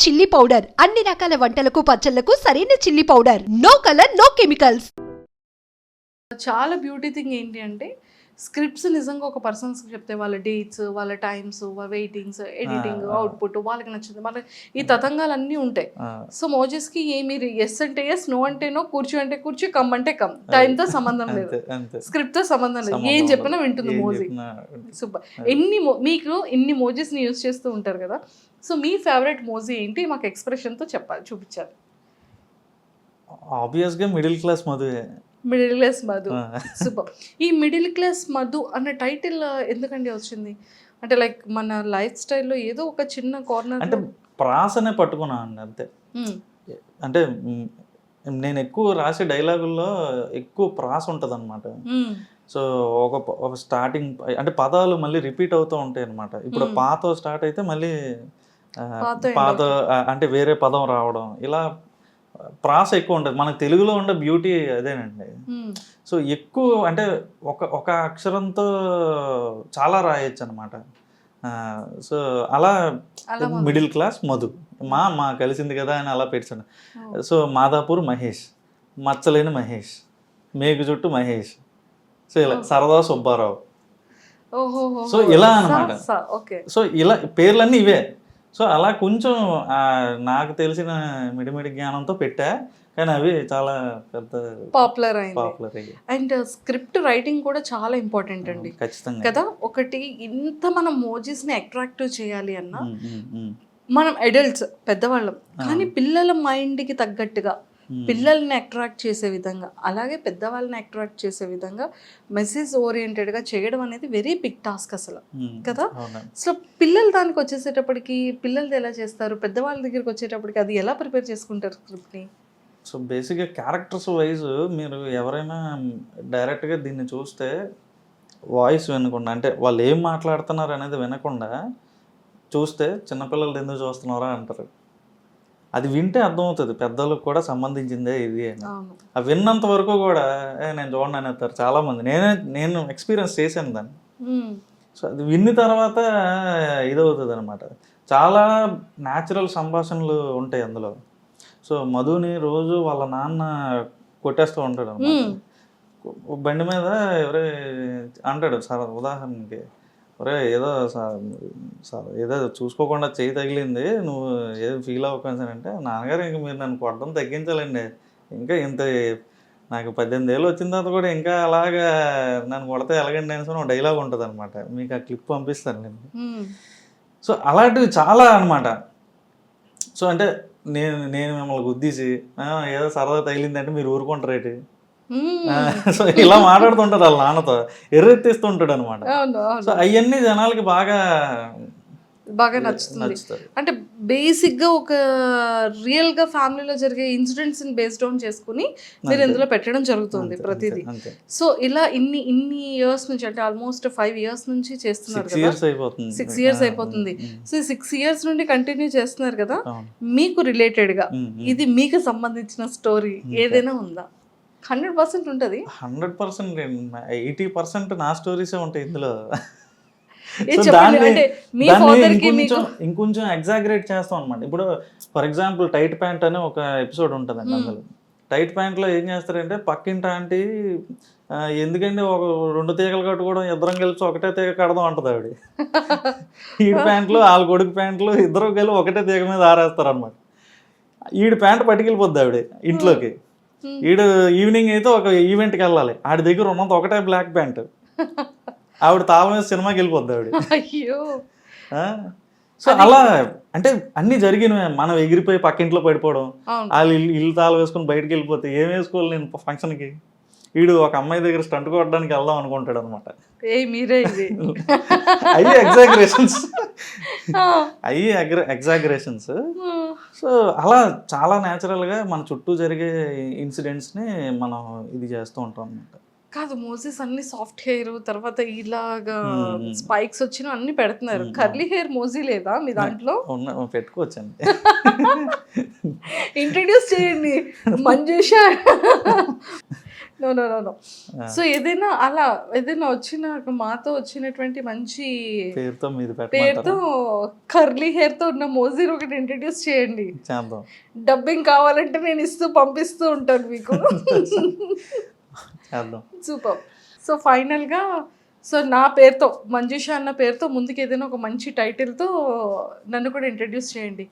Chilli powder. అన్ని రకాల వంటలకు పచ్చళ్ళకు సరైన chilli powder. No colour no chemicals. చాలా బ్యూటీ థింగ్ ఏంటి అంటే స్క్రిప్ట్స్ నిజంగా ఒక పర్సన్స్ చెప్తే వాళ్ళ డేట్స్ వాళ్ళ టైమ్స్ వెయిటింగ్స్ ఎడిటింగ్. అవుట్పుట్ వాళ్ళకి నచ్చింది. మన ఈ తతంగాలన్నీ ఉంటాయి. ఆ, సో మోజెస్కి ఏమి ఎస్ అంటే ఎస్ నో అంటే నో కూర్చో అంటే కూర్చో కమ్ అంటే కమ్. టైంతో సంబంధం లేదు. అంతే స్క్రిప్ట్తో సంబంధం లేదు. ఏం. చెప్పినా వింటుంది ఏం మోజీ. సూపర్. ఎన్ని మీకు ఇన్ని మోజెస్ని యూజ్ చేస్తూ ఉంటారు కదా సో మీ ఫేవరెట్ మోజీ ఏంటి? మాకు ఎక్స్ప్రెషన్తో చెప్పాలి చూపించాలి ఆబ్వియస్గా మిడిల్ క్లాస్ మధువే మిడిల్ క్లాస్ మధు. సూపర్. ఈ మిడిల్ క్లాస్ మధు అన్న టైటిల్ ఎందుకండి వచ్చింది? అంటే లైక్ మన లైఫ్ స్టైల్లో ఏదో ఒక చిన్న కార్నర్ అంటే ప్రాసనే పట్టుకున్నా అండి అంతే. అంటే నేను ఎక్కువ రాసే డైలాగుల్లో ఎక్కువ ప్రాస ఉంటుంది అనమాట సో ఒక స్టార్టింగ్ అంటే పదాలు మళ్ళీ రిపీట్ అవుతూ ఉంటాయి అనమాట ఇప్పుడు. పాత స్టార్ట్ అయితే మళ్ళీ పాత అంటే వేరే పదం రావడం. ఇలా ప్రాస ఎక్కువ ఉంటుంది మనకు తెలుగులో ఉండే బ్యూటీ అదేనండి. సో ఎక్కువ అంటే ఒక ఒక అక్షరంతో చాలా రాయొచ్చు అనమాట సో అలా మిడిల్ క్లాస్ మధు. మా మా కలిసింది కదా అని అలా పెట్టాను. సో మాదాపూర్ మహేష్ మచ్చలేని మహేష్ మేకు చుట్టూ మహేష్. సో ఇలా సరదా సుబ్బారావు. సో ఇలా అన్నమాట. ఓకే. సో ఇలా పేర్లన్నీ ఇవే. సో అలా కొంచెం నాకు తెలిసిన మిడిమిడి జ్ఞానంతో పెట్టా. కానీ అవి చాలా పెద్ద పాపులర్ అయింది. పాపులర్ అయ్యాయి. అండ్ స్క్రిప్ట్ రైటింగ్ కూడా చాలా ఇంపార్టెంట్ అండి. ఖచ్చితంగా. కదా ఒకటి ఇంత మనం మోజీస్ని అట్రాక్టివ్ చేయాలి అన్న మనం అడల్ట్స్ పెద్దవాళ్ళం. కానీ పిల్లల మైండ్కి తగ్గట్టుగా. పిల్లల్ని అట్రాక్ట్ చేసే విధంగా అలాగే పెద్దవాళ్ళని అట్రాక్ట్ చేసే విధంగా మెసేజ్ ఓరియంటెడ్గా చేయడం అనేది వెరీ బిగ్ టాస్క్ అసలు. ఉమ్, కదా? సో పిల్లలు దానికి వచ్చేసేటప్పటికి పిల్లలది ఎలా చేస్తారు? పెద్దవాళ్ళ దగ్గరికి వచ్చేటప్పటికి అది ఎలా ప్రిపేర్ చేసుకుంటారు స్క్రిప్ట్ని? సో బేసిక్గా క్యారెక్టర్స్ వైజ్ మీరు ఎవరైనా డైరెక్ట్గా దీన్ని చూస్తే వాయిస్ వినకుండా అంటే వాళ్ళు ఏం మాట్లాడుతున్నారు అనేది వినకుండా చూస్తే చిన్నపిల్లలు ఎందుకు చూస్తున్నారా అంటారు. అది వింటే అర్థమవుతుంది పెద్దలకు కూడా సంబంధించిందే ఇది అని. ఆ విన్నంత వరకు కూడా "ఏ, నేను చూడండి అని చెప్తారు చాలామంది. నేనే నేను ఎక్స్పీరియన్స్ చేశాను దాన్ని. సో అది విన్న తర్వాత ఇదవుతుంది అనమాట చాలా న్యాచురల్ సంభాషణలు ఉంటాయి అందులో. సో మధుని రోజు వాళ్ళ నాన్న కొట్టేస్తూ ఉంటాడు. బండి మీద ఎవరే అంటాడు సార్ ఉదాహరణకి ఒరే ఏదో ఏదో చూసుకోకుండా చేయి తగిలింది నువ్వు ఏదో ఫీల్ అవ్వకుండా అంటే నాన్నగారు ఇంక మీరు నన్ను కొట్టడం తగ్గించాలండి ఇంకా ఇంత నాకు పద్దెనిమిది ఏళ్ళు వచ్చిన తర్వాత కూడా ఇంకా అలాగా నన్ను కొడితే ఎలాగండి అనేసి ఒక డైలాగ్ ఉంటుంది అనమాట మీకు ఆ క్లిప్ పంపిస్తాను నేను. సో అలాంటివి చాలా అన్నమాట సో అంటే నేను నేను మిమ్మల్ని గుద్దీసి "ఆ, ఏదో సరదా తగిలిందంటే మీరు ఊరుకుంటారేటి మ్మ్. సో ఇలా మాట్లాడుతుంటారు వాళ్ళ నాన్నతో. ఎర్రెత్తిస్తుంటాడు అనమాట సో అవును అవన్నీ జనాలకి బాగా బాగా నచ్చుతుంది. అంటే బేసిక్గా ఒక రియల్గా ఫ్యామిలీలో జరిగే ఇన్సిడెంట్స్ని బేస్డ్ ఆన్ చేసుకుని మీరు. ఇందులో పెట్టడం జరుగుతుంది ప్రతిదీ. సో ఇలా ఇన్ని ఇన్ని ఇయర్స్ నుంచి అంటే ఆల్మోస్ట్ ఫైవ్ ఇయర్స్ నుంచి చేస్తున్నారు సిక్స్ కదా? ఇయర్స్ అయిపోతుంది. సిక్స్ ఇయర్స్ అయిపోతుంది. సో సిక్స్ ఇయర్స్ నుండి కంటిన్యూ చేస్తున్నారు కదా. మీకు రిలేటెడ్గా. ఇది మీకు సంబంధించిన స్టోరీ. ఏదైనా ఉందా? హండ్రెడ్ పర్సెంట్ ఉంటుంది. హండ్రెడ్ పర్సెంట్ ఎయిటీ పర్సెంట్ నా స్టోరీసే ఉంటాయి ఇందులో. ఇంకొంచెం ఎగ్జాగరేట్ చేస్తాం అనమాట ఇప్పుడు ఫర్ ఎగ్జాంపుల్ టైట్ ప్యాంట్ అనే ఒక ఎపిసోడ్ ఉంటుందండి. అందులో. టైట్ ప్యాంట్లో ఏం చేస్తారంటే పక్కింటి ఆంటీ ఎందుకండి ఒక రెండు తీగలు కట్టుకోవడం ఇద్దరం కలిసి ఒకటే తీగ కడదాం అంటది ఆవిడ. ఈడి ప్యాంట్లు వాళ్ళ కొడుకు ప్యాంట్లు ఇద్దరు కలిసి ఒకటే తీగ మీద ఆరేస్తారు అనమాట ఈడు ప్యాంట్ పట్టుకెళ్ళిపోద్ది ఆవిడ ఇంట్లోకి. ఈడు ఈవినింగ్ అయితే ఒక ఈవెంట్కి వెళ్ళాలి. ఆడి దగ్గర ఉన్నంత ఒకటే బ్లాక్ ప్యాంట్ ఆవిడ తాళం సినిమాకి వెళ్ళిపోద్ది ఆవిడ. అయ్యో? సో అలా అంటే అన్ని జరిగినవే. మనం ఎగిరిపోయి పక్కింట్లో పడిపోవడం. వాళ్ళు ఇల్లు ఇల్లు తాళం వేసుకొని బయటకు వెళ్ళిపోతే ఏం వేసుకోవాలి నేను ఫంక్షన్కి? వీడు ఒక అమ్మాయి దగ్గర స్టంట్ కొట్టడానికి వెళ్దాం అనుకుంటాడు అనమాట అయ్యి ఎగ్జాగరేషన్స్. అయ్యి ఎగ్జాగరేషన్స్. సో అలా చాలా న్యాచురల్గా మన చుట్టూ జరిగే ఇన్సిడెంట్స్ని మనం ఇది చేస్తూ ఉంటాం అనమాట కాదు మోసెస్ అన్ని సాఫ్ట్ హెయిర్ తర్వాత ఇలాగా. స్పైక్స్ వచ్చిన అన్ని పెడుతున్నారు. కర్లీ హెయిర్ మోజీ లేదా మీ దాంట్లో? ఉన్న పెట్టుకోవచ్చండి. ఇంట్రడ్యూస్ చేయండి. Manjusha. No no no no so ఏదైనా అలా ఏదైనా వచ్చిన మాతో వచ్చినటువంటి మంచి పేరుతో పేరుతో కర్లీ హెయిర్తో ఉన్న మోజీని ఒకటి ఇంట్రడ్యూస్ చేయండి. డబ్బింగ్ కావాలంటే నేను ఇస్తూ పంపిస్తూ ఉంటాను మీకు. సూపర్ సో ఫైనల్గా సో నా పేరుతో మంజుష అన్న పేరుతో ముందుకు ఏదైనా ఒక మంచి టైటిల్తో నన్ను కూడా ఇంట్రడ్యూస్ చేయండి.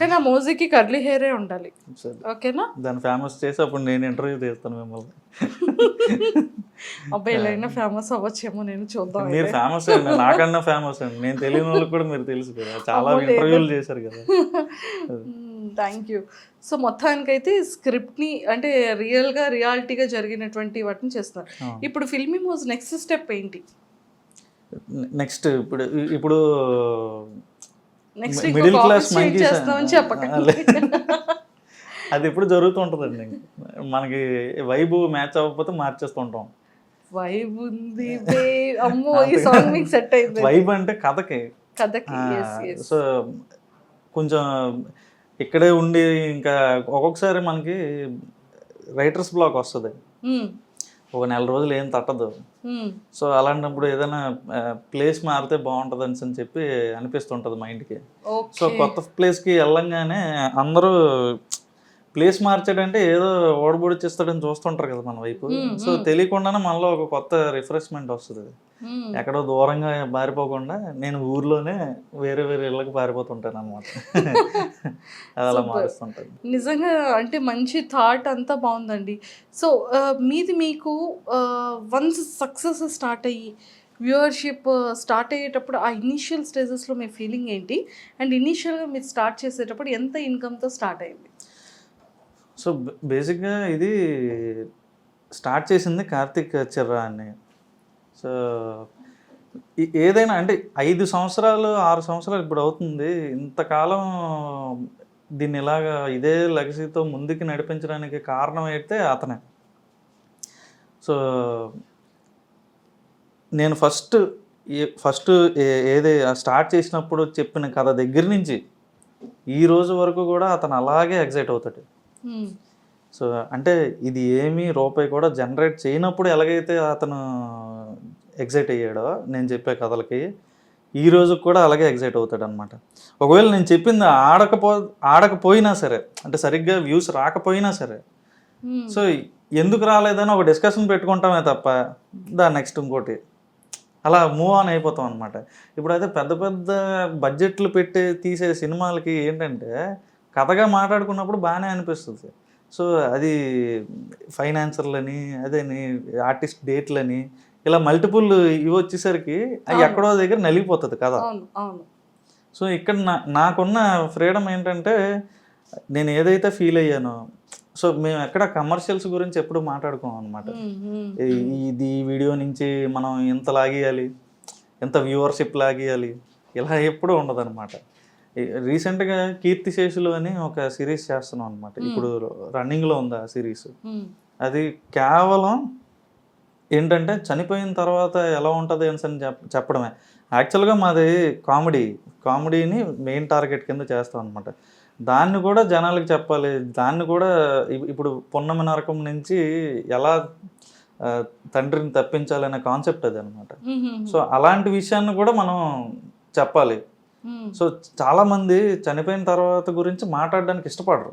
కానీ ఆ మోజీకి కర్లీ హెయిరే ఉండాలి. సరే. ఓకేనా? దాన్ని ఫేమస్ చేసి అప్పుడు నేను ఇంటర్వ్యూ చేస్తాను మిమ్మల్ని. అబ్బాయి ఎలా అయినా ఫేమస్ అవ్వచ్చేమో నేను చూద్దాం మీరు. ఫేమస్ అండి నాకన్నా ఫేమస్ అండి. నేను తెలియని వాళ్ళకి కూడా మీరు తెలుసు కదా చాలా. ఇంటర్వ్యూలు చేశారు కదా. థ్యాంక్ యూ సో మొత్తానికైతే స్క్రిప్ట్ని అంటే రియల్గా రియాలిటీగా జరిగినటువంటి వాటిని చేస్తున్నారు. ఇప్పుడు ఫిల్మీ మోజ్ నెక్స్ట్ స్టెప్ ఏంటి? నెక్స్ట్ ఇప్పుడు ఇప్పుడు నెక్స్ట్ మిడిల్ క్లాస్ అది. ఎప్పుడు జరుగుతుంటుందండి మనకి వైబు మ్యాచ్ అవ్వకపోతే మార్చేస్తుంటాం. వైబ్ ఉంది. అమ్మో ఈ సాంగ్ మీకు సెట్ అయింది వైబ్ అంటే కథకి. కథకి. సో కొంచెం ఇక్కడే ఉండి ఇంకా ఒక్కొక్కసారి మనకి రైటర్స్ బ్లాక్ వస్తుంది ఒక నెల రోజులు ఏం తట్టదు. సో అలాంటప్పుడు ఏదైనా ప్లేస్ మారితే బాగుంటుంది అని చెప్పి అనిపిస్తుంటుంది మైండ్కి సో. కొత్త ప్లేస్కి వెళ్ళంగానే అందరూ ప్లేస్ మార్చాడంటే ఏదో ఓడబొడిచ్చిస్తాడని చూస్తుంటారు కదా మన వైపు. సో తెలియకుండానే మనలో ఒక కొత్త రిఫ్రెష్మెంట్ వస్తుంది. ఎక్కడో దూరంగా పారిపోకుండా నేను ఊర్లోనే వేరే వేరే ఇళ్ళకి పారిపోతుంటాను అనమాట అది అలా. మారుస్తుంటాను. నిజంగా అంటే మంచి థాట్ అంతా బాగుందండి. సో మీది మీకు వన్స్ సక్సెస్ స్టార్ట్ అయ్యి వ్యూవర్షిప్ స్టార్ట్ అయ్యేటప్పుడు ఆ ఇనీషియల్ స్టేజెస్లో మీ ఫీలింగ్ ఏంటి? అండ్ ఇనీషియల్గా మీరు స్టార్ట్ చేసేటప్పుడు ఎంత ఇన్కమ్తో స్టార్ట్ అయింది? సో బేసిక్గా ఇది స్టార్ట్ చేసింది కార్తిక్ చిర్రా అని సో ఏదైనా అంటే ఐదు సంవత్సరాలు ఆరు సంవత్సరాలు ఇప్పుడు అవుతుంది. ఇంతకాలం దీన్ని ఇలాగా ఇదే లెగసీతో ముందుకు నడిపించడానికి కారణం అయితే అతనే. సో నేను ఫస్ట్ ఫస్ట్ ఏది స్టార్ట్ చేసినప్పుడు చెప్పిన కథ దగ్గర నుంచి ఈ రోజు వరకు కూడా అతను అలాగే ఎగ్జైట్ అవుతాడు. సో అంటే ఇది ఏమీ రూపాయి కూడా జనరేట్ చేయనప్పుడు ఎలాగైతే అతను ఎగ్జైట్ అయ్యాడో నేను చెప్పే కథలకి ఈ రోజు కూడా అలాగే ఎగ్జైట్ అవుతాడు అనమాట ఒకవేళ నేను చెప్పింది ఆడకపో ఆడకపోయినా సరే అంటే సరిగ్గా వ్యూస్ రాకపోయినా సరే. సో ఎందుకు రాలేదని ఒక డిస్కషన్ పెట్టుకుంటామే తప్ప దాని నెక్స్ట్ ఇంకోటి. అలా మూవ్ ఆన్ అయిపోతాం అనమాట ఇప్పుడైతే పెద్ద పెద్ద బడ్జెట్లు పెట్టి తీసే సినిమాలకి ఏంటంటే కథగా మాట్లాడుకున్నప్పుడు బాగానే అనిపిస్తుంది. సో అది ఫైనాన్సర్లని అదేని ఆర్టిస్ట్ డేట్లని ఇలా మల్టిపుల్ ఇవి వచ్చేసరికి అవి. ఎక్కడో దగ్గర నలిగిపోతుంది అవును సో ఇక్కడ నా నాకున్న ఫ్రీడమ్ ఏంటంటే నేను ఏదైతే ఫీల్ అయ్యానో సో మేము ఎక్కడ కమర్షియల్స్ గురించి ఎప్పుడు మాట్లాడుకోం అనమాట. ఇది వీడియో నుంచి మనం ఎంత లాగేయాలి ఎంత వ్యూవర్షిప్ లాగేయాలి ఇలా ఎప్పుడూ ఉండదు రీసెంట్గా కీర్తిశేషులు అని ఒక సిరీస్ చేస్తున్నాం అనమాట ఇప్పుడు రన్నింగ్లో ఉంది ఆ సిరీస్. అది కేవలం ఏంటంటే చనిపోయిన తర్వాత ఎలా ఉంటుంది అని చెప్ చెప్పడమే. యాక్చువల్గా మాది కామెడీ. కామెడీని మెయిన్ టార్గెట్ కింద చేస్తాం అనమాట దాన్ని కూడా జనాలకు చెప్పాలి. దాన్ని కూడా ఇప్- ఇప్పుడు పొన్నమి నరకం నుంచి ఎలా తండ్రిని తప్పించాలనే కాన్సెప్ట్ అది అనమాట సో అలాంటి విషయాన్ని కూడా మనం చెప్పాలి. సో చాలామంది చనిపోయిన తర్వాత గురించి మాట్లాడడానికి ఇష్టపడరు.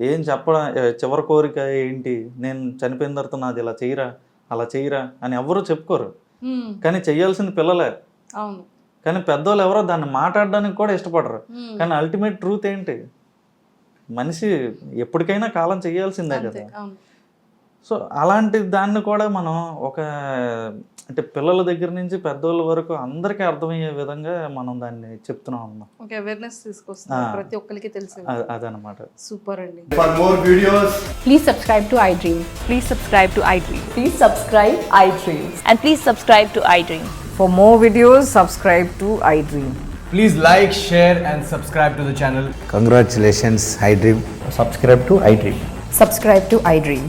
ఏం చెప్పడం చివరి కోరిక ఏంటి? నేను చనిపోయిన తర్వాత నాది ఇలా చేయరా? అలా చేయరా? అని ఎవరు చెప్పుకోరు. Hmm. కానీ చేయాల్సింది పిల్లలే. అవును. కానీ పెద్దోళ్ళు ఎవరో దాన్ని మాట్లాడడానికి కూడా ఇష్టపడరు. Hmm. కానీ అల్టిమేట్ ట్రూత్ ఏంటి? మనిషి ఎప్పటికైనా కాలం చేయాల్సిందే కదా. సో అలాంటి దాన్ని కూడా మనం ఒక అంటే పిల్లల దగ్గర నుంచి పెద్దోళ్ళ వరకు అందరికి అర్థమయ్యే విధంగా మనం దాన్ని చెప్తున్నాం ప్రతి ఒక్కరికి తెలుసు అదనమాట సూపర్ అండి for more videos please subscribe to iDream please subscribe to iDream please subscribe iDream and please subscribe to iDream for more videos subscribe to iDream please like share and subscribe to channel congratulations iDream subscribe to iDream subscribe to iDream